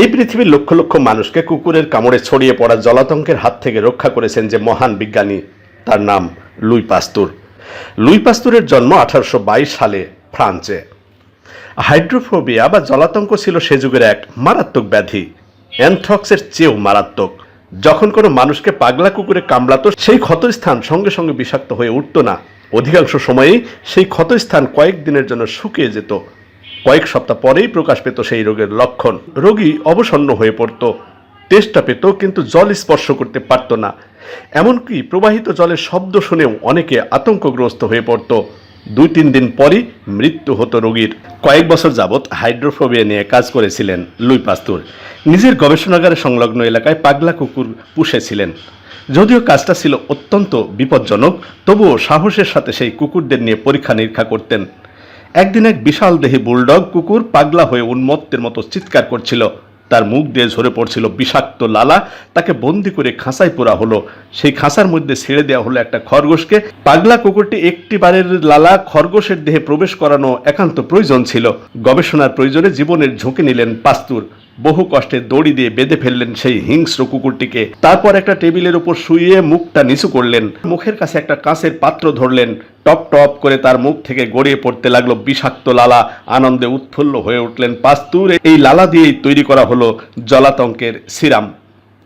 এই পৃথিবীর লক্ষ লক্ষ মানুষকে কুকুরের কামড়ে ছড়িয়ে পড়া জলাতঙ্কের হাত থেকে রক্ষা করেছেন যে মহান বিজ্ঞানী, তার নাম লুই পাস্তুর। লুই পাস্তুরের জন্ম আঠারোশো বাইশ সালে ফ্রান্সে। হাইড্রোফোবিয়া বা জলাতঙ্ক ছিল সে যুগের এক মারাত্মক ব্যাধি, অ্যানথ্রক্সের চেয়েও মারাত্মক। যখন কোনো মানুষকে পাগলা কুকুরে কামড়াতো, সেই ক্ষতস্থান সঙ্গে সঙ্গে বিষাক্ত হয়ে উঠতো না। অধিকাংশ সময়েই সেই ক্ষতস্থান কয়েক দিনের জন্য শুকিয়ে যেত। কয়েক সপ্তাহ পরেই প্রকাশ পেত সেই রোগের লক্ষণ। রোগী অবসন্ন হয়ে পড়ত। তেষ্টা পেত, কিন্তু জল স্পর্শ করতে পারত না। এমনকি প্রবাহিত জলের শব্দ শুনেও অনেকে আতঙ্কগ্রস্ত হয়ে পড়ত। দুই তিন দিন পরই মৃত্যু হতো রোগীর। কয়েক বছর যাবৎ হাইড্রোফোবিয়া নিয়ে কাজ করেছিলেন লুই পাস্তুর। নিজের গবেষণাগারে সংলগ্ন এলাকায় পাগলা কুকুর পুষেছিলেন। যদিও কাজটা ছিল অত্যন্ত বিপজ্জনক, তবুও সাহসের সাথে সেই কুকুরদের নিয়ে পরীক্ষা নিরীক্ষা করতেন। একদিন এক বিশাল দেহে বুলডগ কুকুর পাগলা হয়ে উন্মত্তের মতো চিৎকার করছিল। তার মুখ দিয়ে ঝরে পড়ছিল বিষাক্ত লালা, তাকে বন্দি করে খাঁচায় পোড়া হলো। সেই খাঁচার মধ্যে ছেড়ে দেওয়া হলো একটা খরগোশকে। পাগলা কুকুরটি একটি বারের লালা খরগোশের দেহে প্রবেশ করানো একান্ত প্রয়োজন ছিল। গবেষণার প্রয়োজনে জীবনের ঝুঁকি নিলেন পাস্তুর। বহু কষ্টে দড়ি দিয়ে বেঁধে ফেললেন সেই হিংস্র কুকুরটিকে। তারপর একটা টেবিলের উপর শুয়ে মুখটা নিচু করলেন। মুখের কাছে একটা কাঁচের পাত্র ধরলেন। টপ টপ করে তার মুখ থেকে গড়িয়ে পড়তে লাগল বিষাক্ত লালা। আনন্দে উৎফুল্ল হয়ে উঠলেন পাস্তুর। এই লালা দিয়েই তৈরি করা হলো জলাতঙ্কের সিরাম।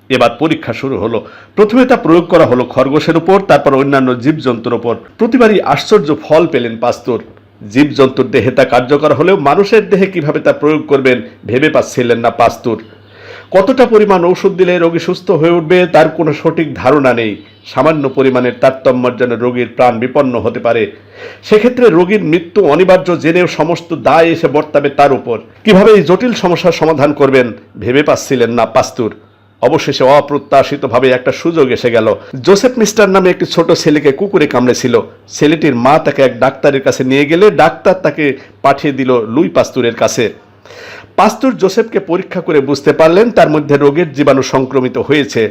এবার পরীক্ষা শুরু হলো। প্রথমে তা প্রয়োগ করা হলো খরগোশের উপর, তারপর অন্যান্য জীবজন্তুর উপর। প্রতিবারই আশ্চর্য ফল পেলেন পাস্তুর। জীবজন্তুর দেহে তা কার্যকর হলেও মানুষের দেহে কীভাবে তা প্রয়োগ করবেন ভেবে পাচ্ছিলেন না পাস্তুর। কতটা পরিমাণ ঔষধ দিলে রোগী সুস্থ হয়ে উঠবে তার কোনো সঠিক ধারণা নেই। সামান্য পরিমাণের তারতম্যের জন্য রোগীর প্রাণ বিপন্ন হতে পারে। সেক্ষেত্রে রোগীর মৃত্যু অনিবার্য জেনেও সমস্ত দায় এসে বর্তাবে তার উপর। কীভাবে এই জটিল সমস্যার সমাধান করবেন ভেবে পাচ্ছিলেন না পাস্তুর। অবশেষে অপ্রত্যাশিতভাবে একটা সুযোগ এসে গেল। জোসেফ মিস্টার নামে একটি ছোট ছেলেকে কুকুরে কামড়েছিল। ছেলেটির মা তাকে এক ডাক্তারের কাছে নিয়ে গেলে ডাক্তার তাকে পাঠিয়ে দিল লুই পাস্তুরের কাছে। পাস্তুর জোসেফকে পরীক্ষা করে বুঝতে পারলেন তার মধ্যে রোগের জীবাণু সংক্রমিত হয়েছে।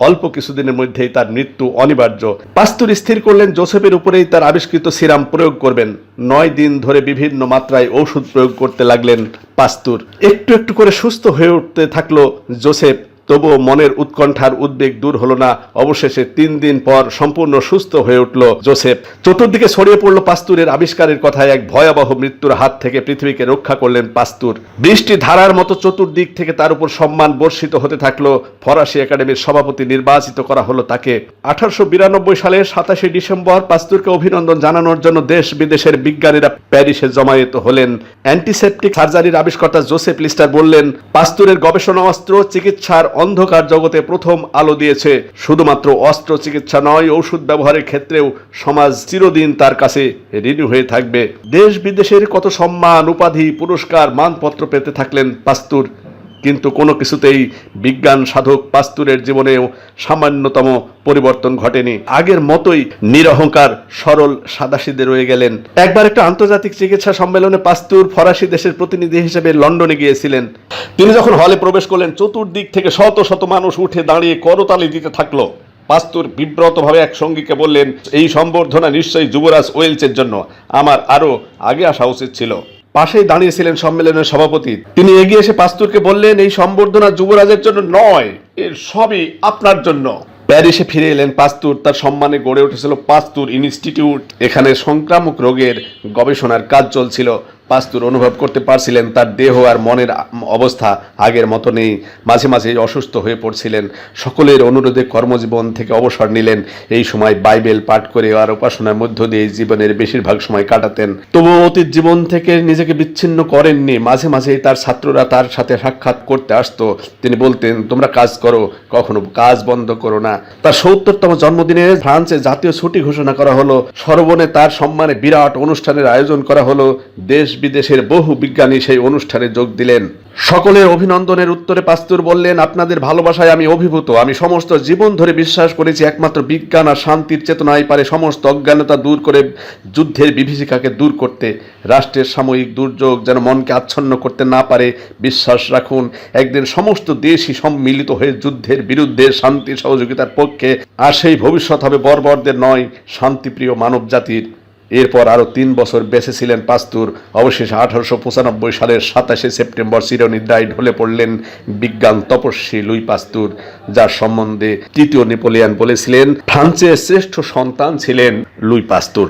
অল্প কিছুদিনের মধ্যেই তার মৃত্যু অনিবার্য। পাস্তুর স্থির করলেন, জোসেফের উপরেই তার আবিষ্কৃত সিরাম প্রয়োগ করবেন। নয় দিন ধরে বিভিন্ন মাত্রায় ঔষধ প্রয়োগ করতে লাগলেন পাস্তুর। একটু একটু করে সুস্থ হয়ে উঠতে থাকল জোসেফ। তবুও মনের উৎকণ্ঠার উদ্বেগ দূর হলো না। অবশেষে তিন দিন পর সম্পূর্ণ সুস্থ হয়ে উঠল জোসেফ। চতুর্দিকে ছড়িয়ে পড়ল পাস্তুরের আবিষ্কারের কথায় এক ভয়াবহ মৃত্যুর হাত থেকে পৃথিবীকে রক্ষা করলেন পাস্তুর। বৃষ্টি ধারার মতো চতুর্দিক থেকে তার উপর সম্মান বর্ষিত হতে থাকল। ফরাসি একাডেমির সভাপতি নির্বাচিত করা হলো তাকে। আঠারোশো বিরানব্বই সালের সাতাশে ডিসেম্বর পাস্তুরকে অভিনন্দন জানানোর জন্য দেশ বিদেশের বিজ্ঞানীরা প্যারিসে জমায়েত হলেন। অ্যান্টিসেপটিক সার্জারির আবিষ্কর্তা জোসেফ লিস্টার বললেন, পাস্তুরের গবেষণা অস্ত্র চিকিৎসার অন্ধকার জগতে প্রথম আলো দিয়েছে। শুধুমাত্র অস্ত্র চিকিৎসা নয়, ওষুধ ব্যবহারের ক্ষেত্রেও সমাজ চিরদিন তার কাছে ঋণী হয়ে থাকবে। দেশ বিদেশের কত সম্মান, উপাধি, পুরস্কার, মানপত্র পেতে থাকলেন পাস্তুর। কিন্তু কোনো কিছুতেই বিজ্ঞান সাধক পাস্তুরের জীবনেও সামান্যতম পরিবর্তন ঘটেনি। আগের মতোই নিরহংকার, সরল সাদাসিদে রয়ে গেলেন। একবার একটা আন্তর্জাতিক চিকিৎসা সম্মেলনে পাস্তুর ফরাসি দেশের প্রতিনিধি হিসেবে লন্ডনে গিয়েছিলেন। তিনি যখন হলে প্রবেশ করলেন, চতুর্দিক থেকে শত শত মানুষ উঠে দাঁড়িয়ে করতালি দিতে থাকল। পাস্তুর বিব্রতভাবে এক সঙ্গীকে বললেন, এই সম্বর্ধনা নিশ্চয়ই যুবরাজ ওয়েলসের জন্য। আমার আরও আগে আসা উচিত ছিল। পাশেই দাঁড়িয়েছিলেন সম্মেলনের সভাপতি। তিনি এগিয়ে এসে পাস্তুরকে বললেন, এই সম্বর্ধনা যুবরাজের জন্য নয়, এর সবই আপনার জন্য। প্যারিসে ফিরে এলেন পাস্তুর। তার সম্মানে গড়ে উঠেছিল পাস্তুর ইনস্টিটিউট। এখানে সংক্রামক রোগের গবেষণার কাজ চলছিল। পাস্তুর অনুভব করতে পারছিলেন, তার দেহ আর মনের অবস্থা আগের মতো নেই মাঝে মাঝে অসুস্থ হয়ে পড়ছিলেন। সকলের অনুরোধে কর্মজীবন থেকে অবসর নিলেন। এই সময় বাইবেল পাঠ করে আর উপাসনার মধ্য দিয়ে জীবনের বেশিরভাগ সময় কাটাতেন। তবু অতীত জীবন থেকে নিজেকে বিচ্ছিন্ন করেননি। মাঝে মাঝেই তার ছাত্ররা তার সাথে সাক্ষাৎ করতে আসতো। তিনি বলতেন, তোমরা কাজ করো, কখনো কাজ বন্ধ করো না। তার সত্তরতম জন্মদিনে ফ্রান্সে জাতীয় ছুটি ঘোষণা করা হলো। সর্বনে তার সম্মানে বিরাট অনুষ্ঠানের আয়োজন করা হলো। দেশ বিদেশের বহু বিজ্ঞানী সেই অনুষ্ঠানে যোগ দিলেন। সকলের অভিনন্দনের উত্তরে পাস্তুর বললেন, আপনাদের ভালোবাসায় আমি অভিভূত। আমি সমস্ত জীবন ধরে বিশ্বাস করেছি, একমাত্র বিজ্ঞান আর শান্তির চেতনায় পারে সমস্ত অজ্ঞানতা দূর করে যুদ্ধের বিভীষিকাকে দূর করতে। রাষ্ট্রের সাময়িক দুর্যোগ যেন মনকে আচ্ছন্ন করতে না পারে, বিশ্বাস রাখুন, একদিন সমস্ত দেশই সম্মিলিত হয়ে যুদ্ধের বিরুদ্ধে শান্তি সহযোগিতার পক্ষে। আর সেই ভবিষ্যৎ হবে বর্বরদের নয়, শান্তিপ্রিয় মানব জাতির এরপর আরও তিন বছর বেঁচে ছিলেন পাস্তুর। অবশেষে আঠারোশো পঁচানব্বই সালের সাতাশে সেপ্টেম্বর চিরনিদ্রায় ঢলে পড়লেন বিজ্ঞান তপস্বী লুই পাস্তুর, যার সম্বন্ধে তৃতীয় নেপোলিয়ান বলেছিলেন, ফ্রান্সের শ্রেষ্ঠ সন্তান ছিলেন লুই পাস্তুর।